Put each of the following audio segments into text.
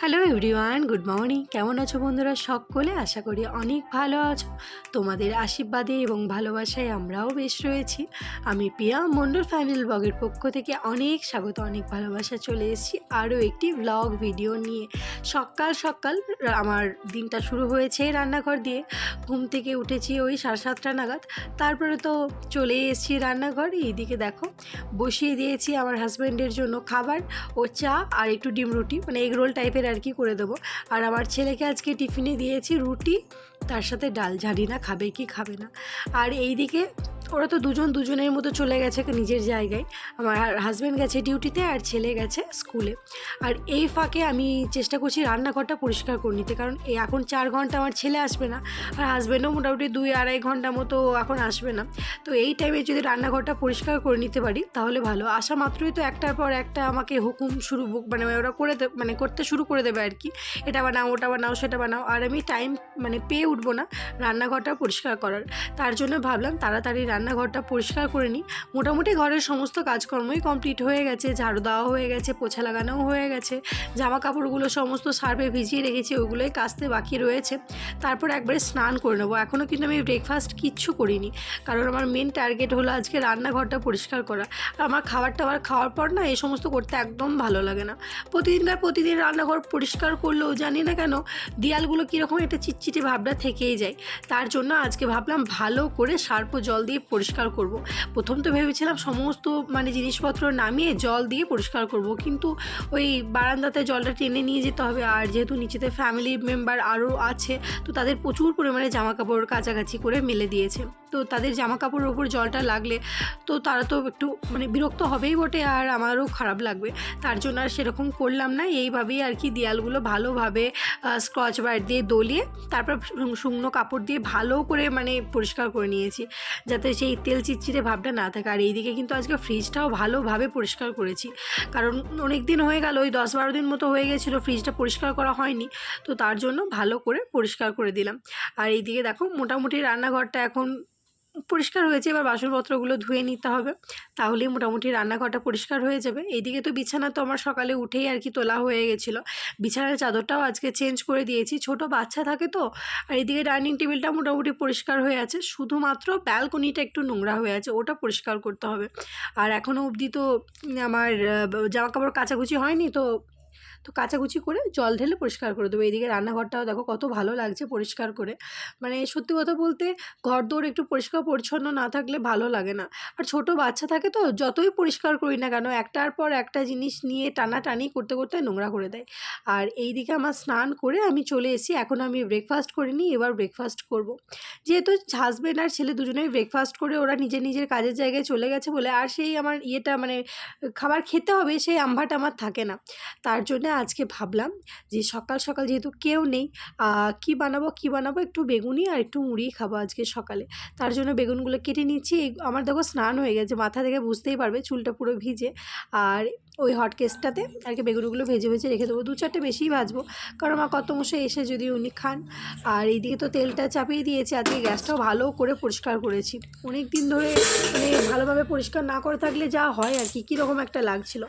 Hello everyone good morning কেমন আছো বন্ধুরা সকলে? আশা করি অনেক ভালো আছো। তোমাদের আশীর্বাদে এবং ভালোবাসায় আমরাও বেশ রয়েছি। আমি পিয়া মণ্ডল ফ্যামিলি ব্লগের পক্ষ থেকে অনেক স্বাগত, অনেক ভালোবাসা চলে এসেছি আরও একটি ব্লগ ভিডিও নিয়ে। সকাল সকাল আমার দিনটা শুরু হয়েছে রান্নাঘর দিয়ে। ঘুম থেকে উঠেছি ওই সাড়ে সাতটা নাগাদ। তারপরে তো চলে এসেছি রান্নাঘর। এইদিকে দেখো, বসিয়ে দিয়েছি আমার হাজব্যান্ডের জন্য খাবার ও চা আর একটু ডিম রুটি। মানে এগ রোল টাইপের আর কি করে দেবো। আর আমার ছেলেকে আজকে টিফিনে দিয়েছি রুটি, তার সাথে ডাল জানি না, খাবে কি খাবে না। আর এইদিকে ওরা তো দুজন দুজনের মতো চলে গেছে নিজের জায়গায়। আমার হাজব্যান্ড গেছে ডিউটিতে আর ছেলে গেছে স্কুলে আর এই ফাঁকে আমি চেষ্টা করছি রান্নাঘরটা পরিষ্কার করে নিতে, কারণ এখন চার ঘণ্টা আমার ছেলে আসবে না, আর হাজব্যান্ডও মোটামুটি দুই আড়াই ঘণ্টা মতো এখন আসবে না। তো এই টাইমে যদি রান্নাঘরটা পরিষ্কার করে নিতে পারি, তাহলে ভালো। আসা মাত্রই তো একটার পর একটা আমাকে হুকুম শুরু মানে ওরা করে দে- মানে করতে শুরু করে দেবে আর কি। এটা বানাও, ওটা বানাও, সেটা বানাও। আর আমি টাইম মানে পেয়ে উঠবো না রান্নাঘরটা পরিষ্কার করার। তার জন্য ভাবলাম তাড়াতাড়ি রান্নাঘরটা পরিষ্কার করে নিই। মোটামুটি ঘরের সমস্ত কাজকর্মই কমপ্লিট হয়ে গেছে, ঝাড়ু দেওয়া হয়ে গেছে, পোছা লাগানোও হয়ে গেছে। জামা কাপড়গুলো সমস্ত সার্ভে ভিজিয়ে রেখেছি, ওগুলোই কাচতে বাকি রয়েছে। তারপর একবারে স্নান করে নেব। এখনও কিন্তু আমি ব্রেকফাস্ট কিচ্ছু করিনি। কারণ আমার মেন টার্গেট হলো আজকে রান্নাঘরটা পরিষ্কার করা। আমার খাবার টাবার খাওয়ার পর না এই সমস্ত করতে একদম ভালো লাগে না। প্রতিদিনকার প্রতিদিন রান্নাঘর পরিষ্কার করলেও জানি না কেন, দেয়ালগুলো কীরকম একটা চিটচিটে ভাবটা থেকেই যায়। তার জন্য আজকে ভাবলাম ভালো করে সার্প জল দিয়ে পরিষ্কার করব। প্রথম তো ভেবেছিলাম সমস্ত মানে জিনিসপত্র নামিয়ে জল দিয়ে পরিষ্কার করব, কিন্তু ওই বারান্দাতে জলটা টেনে নিয়ে যেতে হবে আর যেহেতু নিচেতে ফ্যামিলি মেম্বার আরও আছে, তো তাদের প্রচুর পরিমাণে জামা কাপড় কাছাকাছি করে মেলে দিয়েছে তো তাদের জামা কাপড়ের ওপর জলটা লাগলে তো তারা তো একটু মানে বিরক্ত হবেই বটে আর আমারও খারাপ লাগবে। তার জন্য আর সেরকম করলাম না। এইভাবেই আর কি দেয়ালগুলো ভালোভাবে স্ক্রচ ব্রাইট দিয়ে দলিয়ে, তারপর শুকনো কাপড় দিয়ে ভালো করে মানে পরিষ্কার করে নিয়েছি। যাতে সেই তেল চিটচিটে ভাবটা না থাকে। আর এইদিকে কিন্তু আজকে ফ্রিজটাও ভালোভাবে পরিষ্কার করেছি। কারণ অনেক দিন হয়ে গেল, ওই দশ বারো দিন মতো হয়ে গেছিল ফ্রিজটা পরিষ্কার করা হয়নি। তো তার জন্য ভালো করে পরিষ্কার করে দিলাম। আর এইদিকে দেখো মোটামুটি রান্নাঘরটা এখন পরিষ্কার হয়েছে, এবার বাসনপত্রগুলো ধুয়ে নিতে হবে। তাহলেই মোটামুটি রান্নাঘরটা পরিষ্কার হয়ে যাবে। এইদিকে তো বিছানা তো আমার সকালে উঠেই আর কি তোলা হয়ে গেছিল। বিছানার চাদরটাও আজকে চেঞ্জ করে দিয়েছি। ছোট বাচ্চা থাকে তো, আর এইদিকে ডাইনিং টেবিলটা মোটামুটি পরিষ্কার হয়ে আছে। শুধুমাত্র ব্যালকনিটা একটু নোংরা হয়ে আছে, ওটা পরিষ্কার করতে হবে। আর এখনও অবধি তো আমার জামা কাপড় কাচাকুচি হয়নি তো তো কাচাকুচি করে জল ঢেলে পরিষ্কার করে দেবো। এইদিকে রান্নাঘরটাও দেখো কত ভালো লাগছে পরিষ্কার করে। মানে সত্যি কথা বলতে ঘর দৌড় একটু পরিষ্কার পরিচ্ছন্ন না থাকলে ভালো লাগে না। আর ছোট বাচ্চা থাকে তো যতই পরিষ্কার করি না কেন, একটার পর একটা জিনিস নিয়ে টানাটানি করতে করতে নোংরা করে দেয়। আর এই দিকে আমার স্নান করে আমি চলে এসেছি, এখন আমি ব্রেকফাস্ট করে নিই এবার ব্রেকফাস্ট করব। যেহেতু হাজব্যান্ড আর ছেলে দুজনেই ব্রেকফাস্ট করে, ওরা নিজের নিজের কাজের জায়গায় চলে গেছে বলে, আর সেই আমার ইয়েটা মানে খাবার খেতে হবে, সেই আম্ভাটা আমার থাকে না। তার জন্য আজকে ভাবলাম যে সকাল সকাল যেহেতু কেউ নেই কি বানাবো কি বানাবো? একটু বেগুনি আর একটু মুড়ি খাব আজকে সকালে। তার জন্য বেগুনগুলো কেটে নিচ্ছি। আমার দেখো স্নান হয়ে গেছে, মাথা থেকে বুঝতেই পারবে চুলটা পুরো ভিজে। আর ওই হট কেসটাতে আর কি বেগুনগুলো ভেজে ভেজে রেখে দেবো। দু চারটে বেশিই ভাজবো। কারণ আমার কত মশাই এসে যদি উনি খান। আর এইদিকে তো তেলটা চাপিয়ে দিয়েছি, আজকে গ্যাসটাও ভালো করে পরিষ্কার করেছি। অনেক দিন ধরে মানে ভালোভাবে পরিষ্কার না করে থাকলে যা হয় আর কি, কীরকম একটা লাগছিল।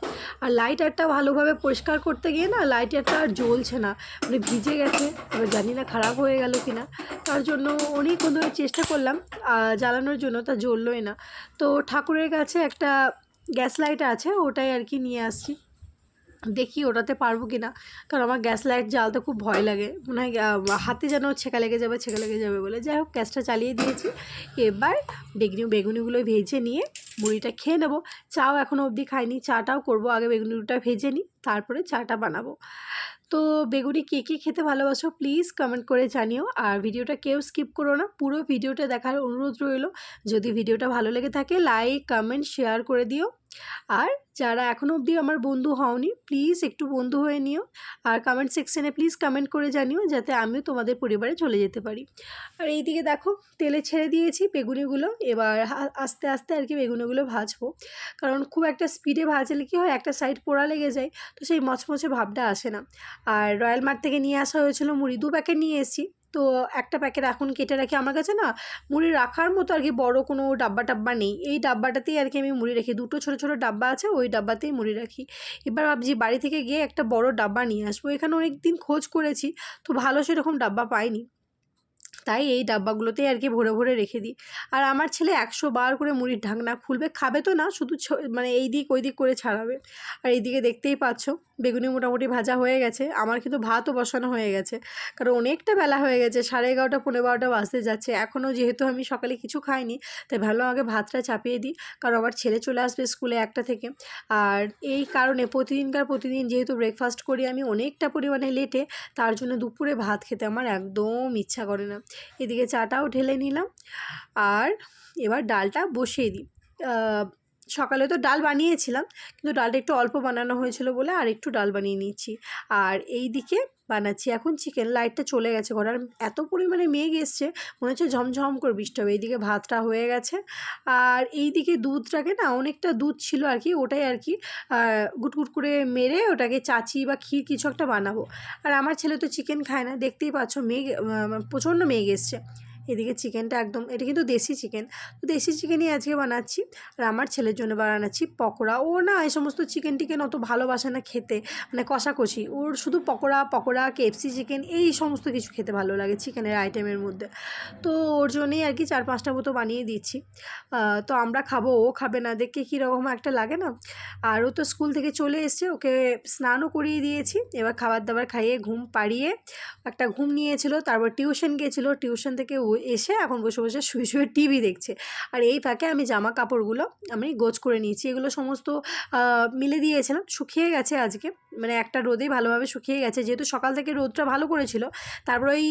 আর লাইটারটা ভালোভাবে পরিষ্কার করতে গিয়ে না লাইটারটা আর জ্বলছে না। মানে ভিজে গেছে, এবার জানি না খারাপ হয়ে গেল কি না তার জন্য অনেকক্ষণ ধরে চেষ্টা করলাম জ্বালানোর জন্য, তা জ্বললোই না। তো ঠাকুরের কাছে একটা গ্যাস লাইট আছে, ওটাই আর কি নিয়ে আসছি। দেখি ওটাতে পারব কি না কারণ আমার গ্যাস লাইট জ্বালতে খুব ভয় লাগে। মনে হয় হাতে যেন ছেঁকা লেগে যাবে, ছেঁকা লেগে যাবে বলে। যাই হোক গ্যাসটা চালিয়ে দিয়েছি। এবার বেগুনি বেগুনিগুলো ভেজে নিয়ে মুড়িটা খেয়ে নেব। চাও এখনও অবধি খাইনি, চাটাও করব। আগে বেগুনিটা ভেজে নিই, তারপরে চাটা বানাবো। তো বেগুনি কে কে খেতে ভালোবাসো প্লিজ কমেন্ট করে জানিও। আর ভিডিওটা কেউ স্কিপ করো না, পুরো ভিডিওটা দেখার অনুরোধ রইল। যদি ভিডিওটা ভালো লেগে থাকে লাইক কমেন্ট শেয়ার করে দিও। আর যারা এখনও অবধি আমার বন্ধু হওনি প্লিজ একটু বন্ধু হয়ে নিও। আর কমেন্ট সেকশনে প্লিজ কমেন্ট করে জানিও, যাতে আমিও তোমাদের পরিবারে চলে যেতে পারি। আর এই দিকে দেখো, তেলে ছেড়ে দিয়েছি বেগুনিগুলো। এবার আস্তে আস্তে আর কি বেগুনিগুলো ভাজবো। কারণ খুব একটা স্পিডে ভাজলে কি হয়, একটা সাইড পোড়া লেগে যায়, তো সেই মচমচে ভাবটা আসে না। আর রয়্যাল মার্ট থেকে নিয়ে আসা হয়েছিল মুড়ি। দু প্যাকেট নিয়ে এসেছি। তো একটা প্যাকেট এখন কেটে রাখি আমার কাছে না মুড়ি রাখার মতো আর কি বড় কোনো ডাব্বা টাব্বা নেই। এই ডাব্বাটাতেই আর কি আমি মুড়ি রাখি। দুটো ছোটো ছোটো ডাব্বা আছে, ওই ডাব্বাতেই মুড়ি রাখি। এবার ভাবছি বাড়ি থেকে গিয়ে একটা বড় ডাব্বা নিয়ে আসব। এখানে অনেক দিন খোঁজ করেছি, তো ভালো সেরকম ডাব্বা পাইনি। তাই এই ডাব্বাগুলোতেই আর কি ভরে ভরে রেখে দিই। আর আমার ছেলে একশো বার করে মুড়ির ঢাকনা খুলবে, খাবে তো না, শুধু মানে এই দিক ওই দিক করে ছাড়াবে। আর এইদিকে দেখতেই পাচ্ছ। বেগুনি মোটামুটি ভাজা হয়ে গেছে। আমার কিন্তু ভাতও বসানো হয়ে গেছে। কারণ অনেকটা বেলা হয়ে গেছে, সাড়ে এগারোটা পনেরো বারোটা বাজতে যাচ্ছে। এখনও যেহেতু আমি সকালে কিছু খাইনি, তাই ভালো আগে ভাতটা চাপিয়ে দিই। কারণ আমার ছেলে চলে আসবে স্কুলে একটা থেকে। আর এই কারণে প্রতিদিনকার প্রতিদিন যেহেতু ব্রেকফাস্ট করি আমি অনেকটা পরিমাণে লেটে তার জন্য দুপুরে ভাত খেতে আমার একদম ইচ্ছা করে না। এদিকে চাটাও ঢেলে নিলাম। আর এবার ডালটা বসিয়ে দিই। সকালে তো ডাল বানিয়েছিলাম, কিন্তু ডালটা একটু অল্প বানানো হয়েছিল বলে আর একটু ডাল বানিয়ে নিচ্ছি আর এই দিকে বানাচ্ছি। এখন চিকেন লাইটটা চলে গেছে ঘরে। আর এত পরিমাণে মেঘ এসছে, মনে হচ্ছে ঝমঝম করে বৃষ্টি হবে। এইদিকে ভাতটা হয়ে গেছে। আর এই দিকে দুধটাকে না অনেকটা দুধ ছিল আর কি, ওটাই আর কি গুটগুট করে মেরে ওটাকে চাচি বা ক্ষীর কিছু একটা বানাবো। আর আমার ছেলে তো চিকেন খায় না। দেখতেই পাচ্ছ মেঘ প্রচণ্ড মেঘ এসছে। এদিকে চিকেনটা একদম, এটা কিন্তু দেশি চিকেন। তো দেশি চিকেনই আজকে বানাচ্ছি আর আমার ছেলের জন্য বানাচ্ছি পকোড়া। ও না এই সমস্ত চিকেন টিকেন অত ভালোবাসে না খেতে মানে কষাকষি। ওর শুধু পকোড়া পকোড়া কেএফসি চিকেন এই সমস্ত কিছু খেতে ভালো লাগে চিকেনের আইটেমের মধ্যে। তো ওর জন্যই আর কি চার পাঁচটা মতো বানিয়ে দিচ্ছি। তো আমরা খাব, ও খাবে না। দেখে কীরকম একটা লাগে না? আর ও তো স্কুল থেকে চলে এসছে, ওকে স্নানও করিয়ে দিয়েছি। এবার খাবার দাবার খাইয়ে, ঘুম পাড়িয়ে একটা ঘুম নিয়েছিল, তারপর টিউশন গিয়েছিল টিউশন থেকে ও এসে এখন বসে বসে শুয়ে শুয়ে টিভি দেখছে। আর এই ফাঁকে আমি জামা কাপড়গুলো আমি গোছ করে নিয়েছি। এগুলো সমস্ত মিলে দিয়েছিলাম। শুকিয়ে গেছে আজকে। মানে একটা রোদেই ভালোভাবে শুকিয়ে গেছে। যেহেতু সকাল থেকে রোদটা ভালো করেছিল, তারপর ওই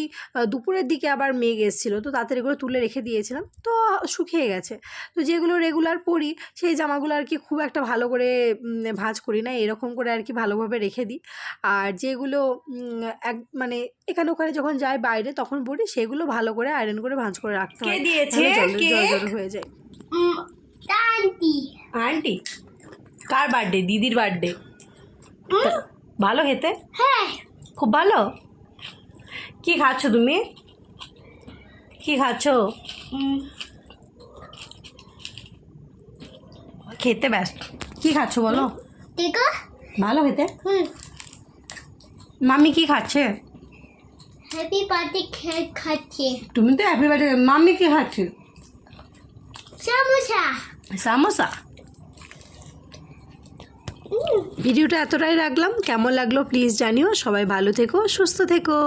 দুপুরের দিকে আবার মেঘ এসেছিল। তো তাড়াতাড়ি এগুলো তুলে রেখে দিয়েছিলাম। তো শুকিয়ে গেছে। তো যেগুলো রেগুলার পরি, সেই জামাগুলো আর কি খুব একটা ভালো করে ভাঁজ করি না। এরকম করে আর কি ভালোভাবে রেখে দিই। আর যেগুলো এক মানে এখানে ওখানে যখন যাই বাইরে তখন পরি, সেগুলো ভালো করে আয়রন করে ভাঁজ করে রাখতে কে হয় দিয়েছে? জল কে? জল জল হয়ে যায়। আন্টি। আন্টি? কার বার্থডে দিদির বার্থডে ভালো খেতে? হ্যাঁ। খুব ভালো? কি খাচ্ছ তুমি? কি খাচ্ছ? খেতে ব্যস্ত। কি খাচ্ছ বলো? ভালো খেতে? হুম। মামি কি খাচ্ছে? হ্যাপি বার্থডে কেক খাচ্ছে। তুমি তো হ্যাপি বার্থডে মাম্মি কি খাচ্ছে? সামোসা। সামোসা? ভিডিওটা এতটাই রাখলাম কেমন লাগল প্লিজ জানিও সবাই ভালো থেকো সুস্থ থেকো।